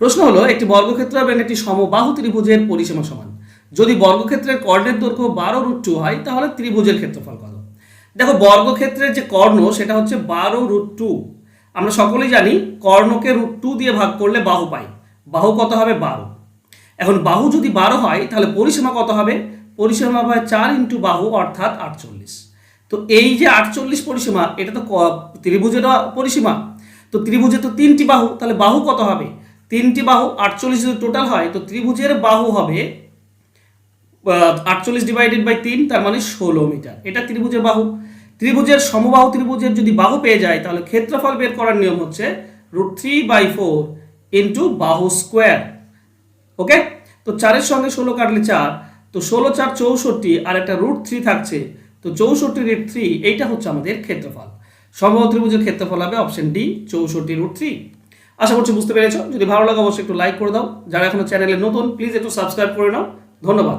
প্রশ্ন হলো, একটি বর্গক্ষেত্র এবং একটি সমবাহু ত্রিভুজের পরিসীমা সমান। যদি বর্গক্ষেত্রের কর্ণের দৈর্ঘ্য বারো রুট টু হয়, তাহলে ত্রিভুজের ক্ষেত্রফল কত? দেখো, বর্গক্ষেত্রের যে কর্ণ, সেটা হচ্ছে বারো রুট টু আমরা সকলেই জানি, কর্ণকে রুট টু দিয়ে ভাগ করলে বাহু পাই। বাহু কত হবে? বারো। এখন বাহু যদি বারো হয়, তাহলে পরিসীমা কত হবে? পরিসীমা হবে চার ইন্টু বাহু, অর্থাৎ আটচল্লিশ। তো এই যে আটচল্লিশ পরিসীমা, এটা তো ত্রিভুজের পরিসীমা। তো ত্রিভুজে তো তিনটি বাহু, তাহলে বাহু কত হবে? তিনটি বাহু আটচল্লিশ যদি টোটাল হয়, তো ত্রিভুজের বাহু হবে আটচল্লিশ ডিভাইডেড বাই তিন, তার মানে ষোলো মিটার এটা ত্রিভুজের বাহু। ত্রিভুজের সমবাহু ত্রিভুজের যদি বাহু পেয়ে যায়, তাহলে ক্ষেত্রফল বের করার নিয়ম হচ্ছে root three by four into বাহু স্কোয়ার ওকে তো চারের সঙ্গে ষোলো কাটলে চার, তো ষোলো, চার, চৌষট্টি, আর একটা রুট থ্রি থাকছে, তো চৌষট্টি রুট থ্রি এইটা হচ্ছে আমাদের ক্ষেত্রফল। সমবাহু ত্রিভুজের ক্ষেত্রফল হবে অপশন ডি চৌষট্টি রুট থ্রি আশা করছি বুঝতে পেরেছ। যদি ভালো লাগে, অবশ্যই একটু লাইক করে দাও। যারা এখনও চ্যানেলে নতুন প্লিজ একটু সাবস্ক্রাইব করে নাও। ধন্যবাদ।